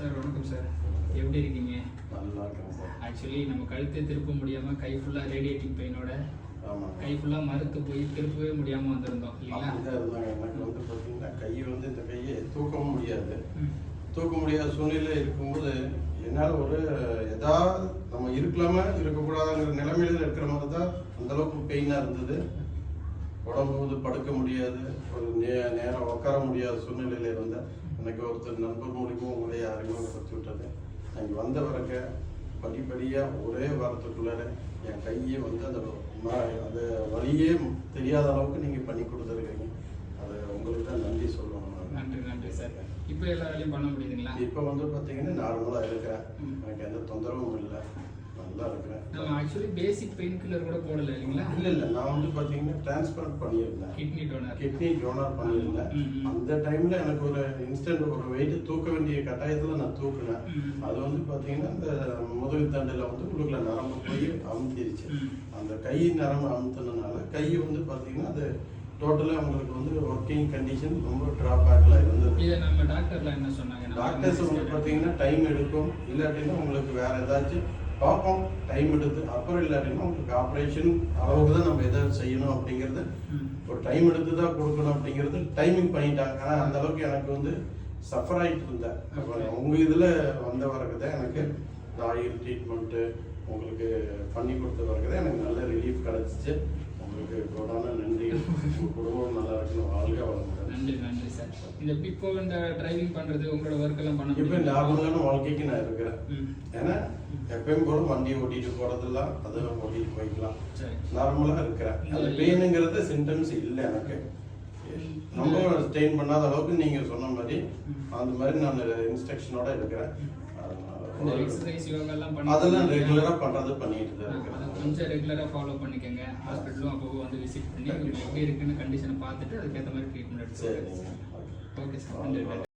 Sir வணக்கம் sir. எப்படி இருக்கீங்க? நல்லா இருக்கேன் சார் ஆக்சுவலி நம்ம கழுத்தை திருப்ப முடியாம கை ஃபுல்லா ரேடியேட்டிங் பெயினோட கை ஃபுல்லா மறுத்து போய் திருப்பவே முடியாம வந்திருந்தோம் இல்லைங்களா? இருந்தாங்க. எனக்கு வந்து பார்த்தீங்கன்னா கை வந்து இந்த கையை தூக்கவும் முடியாது. தூக்க முடியாத சூழ்நிலை இருக்கும்போது என்னால் ஒரு ஏதாவது நம்ம இருக்கலாமா இருக்கக்கூடாதுங்கிற நிலைமையில இருக்கிற மாதிரி தான் அந்த அளவுக்கு பெயினாக இருந்தது. உடம்பு வந்து படுக்க முடியாது. ஒரு நே நேரம் உட்கார முடியாத சூழ்நிலையில இருந்தேன். எனக்கு ஒருத்தர் நண்பர் மூலியமாக உங்களை அறிமுகப்படுத்தி விட்டது அங்கே வந்த பிறகு படிப்படியாக ஒரே வாரத்துக்குள்ளார என் கையை வந்து அந்த அந்த வழியே தெரியாத அளவுக்கு நீங்கள் பண்ணி கொடுத்துருக்கீங்க. அது உங்களுக்கு தான் நன்றி சொல்லணும். நான். நன்றி நன்றி சார். இப்போ எல்லா வேலையும் பண்ண முடியுதுங்களா? இப்போ வந்து பார்த்தீங்கன்னா நார்மலாக இருக்கிறேன். எனக்கு எந்த தொந்தரவும் இல்லை. நல்லா இருக்கிறேன் ஆக்சுவலி பேசிக் பெயின் கில்லர் கூட போடல இல்லைங்களா? இல்லை இல்லை நான் வந்து பார்த்தீங்கன்னா டிரான்ஸ்பிளான்ட் பண்ணியிருந்தேன். கிட்னி டோனர் கிட்னி டோனர் பண்ணியிருந்தேன். அந்த டைம்ல எனக்கு ஒரு இன்ஸ்டன்ட் ஒரு வெயிட் தூக்க வேண்டிய கட்டாயத்துல நான் தூக்குனேன். அது வந்து பாத்தீங்கன்னா இந்த முதுகு தண்டுல வந்து உள்ளுக்குள்ள நரம்பு போய் அமுத்திருச்சு. அந்த கை நரம்பு அமுத்துனதுனால கை வந்து பாத்தீங்கன்னா அது டோட்டலா உங்களுக்கு வந்து ஒர்க்கிங் கண்டிஷன் ரொம்ப டிராப் பேக்ல இருந்தது. இதை நம்ம டாக்டர்ல என்ன சொன்னாங்க? டாக்டர்ஸ் வந்து பாத்தீங்கன்னா டைம் எடுக்கும். இல்லாட்டினா உங்களுக்கு வேற ஏதாச்சும் பார்ப்போம். டைம் எடுத்து அப்புறம் இல்லாட்டினா உங்களுக்கு ஆப்ரேஷன் அளவுக்கு தான் நம்ம எதாவது செய்யணும் அப்படிங்கிறது. ஒரு டைம் எடுத்து தான் கொடுக்கணும் அப்படிங்கிறது டைமிங் பண்ணிட்டாங்க. ஆனால் அந்த அளவுக்கு எனக்கு வந்து சஃபர் ஆகிட்டு இருந்தேன். அப்போ உங்க இதுல வந்த பிறகு தான் எனக்கு ஆயில் ட்ரீட்மெண்ட்டு உங்களுக்கு பண்ணி கொடுத்த பிறகு தான் எனக்கு நல்ல ரிலீஃப் கிடைச்சிச்சு. உங்களுக்கு கூடான நன்றி. உங்க குடும்பம் நல்லா இருக்கணும் வாழ்க வளமுடன். நன்றி நன்றி சார் இந்த இப்போ இந்த டிரைவிங் பண்றது உங்களோட ஒர்க் எல்லாம் பண்ண இப்போ? நார்மலான வாழ்க்கைக்கு நான் இருக்கிறேன். ஏன்னா எப்பயும் போல வண்டி ஓட்டிட்டு போறதெல்லாம் அதை ஓட்டிட்டு போய்க்கலாம். நார்மலா இருக்கிறேன். அந்த பெயினுங்கிறது சிம்டம்ஸ் இல்லை எனக்கு. ரொம்ப ஸ்டெயின் பண்ணாத அளவுக்கு நீங்க சொன்ன மாதிரி அந்த மாதிரி நான் இன்ஸ்ட்ரக்ஷனோட இருக்கிறேன். அதெல்லாம் ரெகுலரா பண்றது பண்ணிட்டு தான் கொஞ்சம் ரெகுலரா ஃபாலோ பண்ணிக்கங்க. ஹாஸ்பிட்டலும் அப்போ வந்து விசிட் பண்ணி எப்படி இருக்குன்னு கண்டிஷனை பார்த்துட்டு அதுக்கேற்ற மாதிரி ட்ரீட்மெண்ட் சரிங்க. Okay sir